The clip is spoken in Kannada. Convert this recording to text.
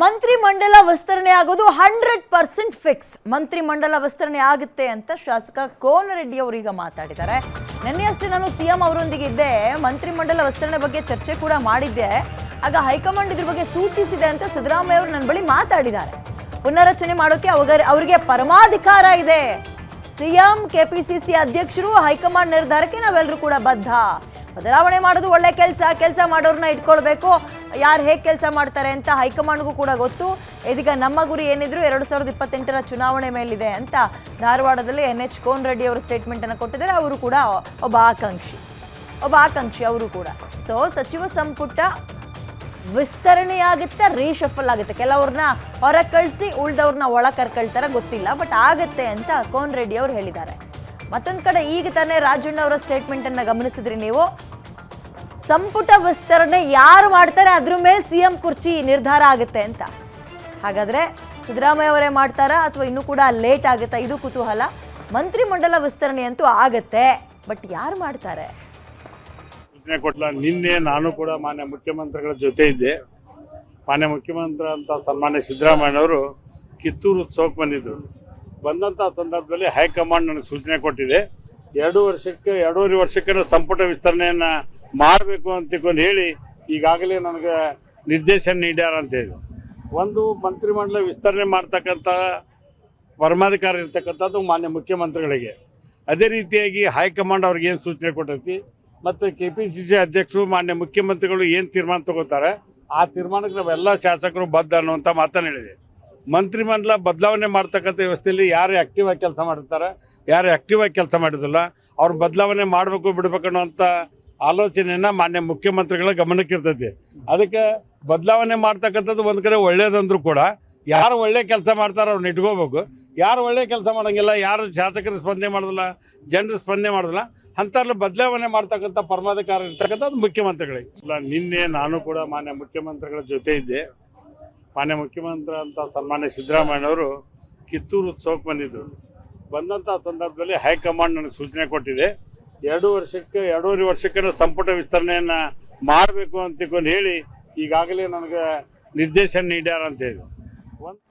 ಮಂತ್ರಿ ಮಂಡಲ ವಿಸ್ತರಣೆ ಆಗೋದು ಹಂಡ್ರೆಡ್ ಪರ್ಸೆಂಟ್ ಫಿಕ್ಸ್. ಮಂತ್ರಿ ಮಂಡಲ ವಿಸ್ತರಣೆ ಆಗುತ್ತೆ ಅಂತ ಶಾಸಕ ಕೋನರೆಡ್ಡಿ ಅವರು ಈಗ ಮಾತಾಡಿದ್ದಾರೆ. ನಿನ್ನೆ ಅಷ್ಟೇ ನಾನು ಸಿಎಂ ಅವರೊಂದಿಗೆ ಇದ್ದೆ. ಮಂತ್ರಿ ಮಂಡಲ ವಿಸ್ತರಣೆ ಬಗ್ಗೆ ಚರ್ಚೆ ಕೂಡ ಮಾಡಿದ್ದೆ. ಆಗ ಹೈಕಮಾಂಡ್ ಇದ್ರ ಬಗ್ಗೆ ಸೂಚಿಸಿದೆ ಅಂತ ಸಿದ್ದರಾಮಯ್ಯ ಅವರು ನನ್ನ ಬಳಿ ಮಾತಾಡಿದ್ದಾರೆ. ಪುನರಚನೆ ಮಾಡೋಕೆ ಅವರ ಅವರಿಗೆ ಪರಮಾಧಿಕಾರ ಇದೆ. ಸಿಎಂ, ಕೆಪಿಸಿಸಿ ಅಧ್ಯಕ್ಷರು ಹೈಕಮಾಂಡ್ ನಿರ್ಧಾರಕ್ಕೆ ನಾವೆಲ್ಲರೂ ಕೂಡ ಬದ್ಧ. ಬದಲಾವಣೆ ಮಾಡೋದು ಒಳ್ಳೆ ಕೆಲಸ ಕೆಲಸ ಮಾಡೋರನ್ನ ಇಟ್ಕೊಳ್ಬೇಕು. ಯಾರು ಹೇಗೆ ಕೆಲಸ ಮಾಡ್ತಾರೆ ಅಂತ ಹೈಕಮಾಂಡ್ಗೂ ಕೂಡ ಗೊತ್ತು. ಇದೀಗ ನಮ್ಮ ಗುರಿ ಏನಿದ್ರು ಎರಡು ಸಾವಿರದ ಇಪ್ಪತ್ತೆಂಟರ ಚುನಾವಣೆ ಮೇಲಿದೆ ಅಂತ ಧಾರವಾಡದಲ್ಲಿ ಎನ್ ಎಚ್ ಕೋನ್ ರೆಡ್ಡಿ ಅವರು ಸ್ಟೇಟ್ಮೆಂಟ್ ಅನ್ನು ಕೊಟ್ಟಿದ್ದಾರೆ. ಅವರು ಕೂಡ ಒಬ್ಬ ಆಕಾಂಕ್ಷಿ. ಒಬ್ಬ ಆಕಾಂಕ್ಷಿ ಅವರು ಕೂಡ. ಸೊ ಸಚಿವ ಸಂಪುಟ ವಿಸ್ತರಣೆಯಾಗುತ್ತೆ ರೀಶಫಲ್ ಆಗುತ್ತೆ. ಕೆಲವ್ರನ್ನ ಹೊರ ಕಳಿಸಿ ಉಳ್ದವ್ರನ್ನ ಒಳ ಕರ್ಕೊಳ್ತಾರ ಗೊತ್ತಿಲ್ಲ. ಬಟ್ ಆಗತ್ತೆ ಅಂತ ಕೋನ್ ರೆಡ್ಡಿ ಅವರು ಹೇಳಿದ್ದಾರೆ. ಮತ್ತೊಂದು ಕಡೆ ಈಗ ತಾನೇ ರಾಜಣ್ಣ ಅವರ ಸ್ಟೇಟ್ಮೆಂಟ್ ಅನ್ನ ಗಮನಿಸಿದ್ರಿ ನೀವು. ಸಂಪುಟ ವಿಸ್ತರಣೆ ಯಾರು ಮಾಡ್ತಾರೆ, ಅದ್ರ ಮೇಲೆ ಸಿ ಎಂ ಕುರ್ಚಿ ನಿರ್ಧಾರ ಆಗುತ್ತೆ ಅಂತ. ಹಾಗಾದ್ರೆ ಸಿದ್ದರಾಮಯ್ಯ ಅವರೇ ಮಾಡ್ತಾರಾ ಅಥವಾ ಇನ್ನೂ ಕೂಡ ಲೇಟ್ ಆಗುತ್ತಾ? ಇದು ಕುತೂಹಲ. ಮಂತ್ರಿಮಂಡಲ ವಿಸ್ತರಣೆ ಅಂತೂ ಆಗತ್ತೆ, ಬಟ್ ಯಾರು ಮಾಡ್ತಾರೆ? ಸೂಚನೆ ಕೊಟ್ಟಲ ನಿನ್ನೆ ನಾನು ಕೂಡ ಮಾನ್ಯ ಮುಖ್ಯಮಂತ್ರಿಗಳ ಜೊತೆ ಇದ್ದೆ. ಮಾನ್ಯ ಮುಖ್ಯಮಂತ್ರಿ ಅಂತ ಸನ್ಮಾನ್ಯ ಸಿದ್ದರಾಮಯ್ಯನವರು ಕಿತ್ತೂರು ಉತ್ಸವಕ್ಕೆ ಬಂದಿದ್ದರು ಬಂದಂಥ ಸಂದರ್ಭದಲ್ಲಿ ಹೈಕಮಾಂಡ್ ನನಗೆ ಸೂಚನೆ ಕೊಟ್ಟಿದೆ. ಎರಡು ವರ್ಷಕ್ಕೆ, ಎರಡೂವರೆ ವರ್ಷಕ್ಕೆ ಸಂಪುಟ ವಿಸ್ತರಣೆಯನ್ನು ಮಾಡಬೇಕು ಅಂತ ಹೇಳಿ ಈಗಾಗಲೇ ನನಗೆ ನಿರ್ದೇಶನ ನೀಡ್ಯಾರ ಅಂತ ಹೇಳಿ. ಒಂದು ಮಂತ್ರಿಮಂಡಲ ವಿಸ್ತರಣೆ ಮಾಡ್ತಕ್ಕಂಥ ಪರಮಾಧಿಕಾರಿ ಇರ್ತಕ್ಕಂಥದ್ದು ಮಾನ್ಯ ಮುಖ್ಯಮಂತ್ರಿಗಳಿಗೆ. ಅದೇ ರೀತಿಯಾಗಿ ಹೈಕಮಾಂಡ್ ಅವ್ರಿಗೆ ಏನು ಸೂಚನೆ ಕೊಟ್ಟೈತಿ? ಮತ್ತು ಕೆ ಪಿ ಸಿ ಸಿ ಅಧ್ಯಕ್ಷರು, ಮಾನ್ಯ ಮುಖ್ಯಮಂತ್ರಿಗಳು ಏನು ತೀರ್ಮಾನ ತಗೋತಾರೆ? ಆ ತೀರ್ಮಾನಕ್ಕೆ ನಾವೆಲ್ಲ ಶಾಸಕರು ಬದ್ಧ ಅನ್ನುವಂಥ ಮಾತನ್ನು ಹೇಳಿದೆ. ಮಂತ್ರಿಮಂಡಲ ಬದಲಾವಣೆ ಮಾಡ್ತಕ್ಕಂಥ ವ್ಯವಸ್ಥೆಯಲ್ಲಿ ಯಾರು ಆ್ಯಕ್ಟಿವ್ ಆಗಿ ಕೆಲಸ ಮಾಡಿರ್ತಾರೆ? ಯಾರು ಆ್ಯಕ್ಟಿವ್ ಆಗಿ ಕೆಲಸ ಮಾಡಿದಿಲ್ಲ? ಅವ್ರು ಬದಲಾವಣೆ ಮಾಡಬೇಕು ಬಿಡಬೇಕು ಅನ್ನೋಂಥ ಆಲೋಚನೆಯನ್ನು ಮಾನ್ಯ ಮುಖ್ಯಮಂತ್ರಿಗಳ ಗಮನಕ್ಕೆ ಇರ್ತೈತಿ ಅದಕ್ಕೆ ಬದಲಾವಣೆ ಮಾಡ್ತಕ್ಕಂಥದ್ದು ಒಂದು ಕಡೆ ಒಳ್ಳೇದಂದ್ರೂ ಕೂಡ ಯಾರು ಒಳ್ಳೆ ಕೆಲಸ ಮಾಡ್ತಾರೋ ಅವ್ರನ್ನ ಇಟ್ಕೋಬೇಕು. ಯಾರು ಒಳ್ಳೆ ಕೆಲಸ ಮಾಡೋಂಗಿಲ್ಲ, ಯಾರು ಶಾಸಕರು ಸ್ಪಂದನೆ ಮಾಡೋದಿಲ್ಲ, ಜನರು ಸ್ಪಂದನೆ ಮಾಡೋದಿಲ್ಲ ಅಂಥವ್ರಲ್ಲಿ ಬದಲಾವಣೆ ಮಾಡ್ತಕ್ಕಂಥ ಪರಮಾಧಿಕಾರ ಇರ್ತಕ್ಕಂಥದ್ದು ಮುಖ್ಯಮಂತ್ರಿಗಳಿಗೆ. ಇಲ್ಲ, ನಿನ್ನೆ ನಾನು ಕೂಡ ಮಾನ್ಯ ಮುಖ್ಯಮಂತ್ರಿಗಳ ಜೊತೆ ಇದ್ದೆ. ಮಾನ್ಯ ಮುಖ್ಯಮಂತ್ರಿ ಅಂತ ಸನ್ಮಾನ್ಯ ಸಿದ್ದರಾಮಯ್ಯನವರು ಕಿತ್ತೂರು ಉತ್ಸವಕ್ಕೆ ಬಂದಿದ್ದರು. ಬಂದಂಥ ಸಂದರ್ಭದಲ್ಲಿ ಹೈಕಮಾಂಡ್ ನನಗೆ ಸೂಚನೆ ಕೊಟ್ಟಿದೆ. ಎರಡು ವರ್ಷಕ್ಕೆ, ಎರಡೂವರೆ ವರ್ಷಕ್ಕೆ ಸಂಪುಟ ವಿಸ್ತರಣೆಯನ್ನು ಮಾಡಬೇಕು ಅಂತ ಹೇಳಿ ಈಗಾಗಲೇ ನನಗೆ ನಿರ್ದೇಶನ ನೀಡ್ಯಾರ ಅಂತ ಹೇಳಿ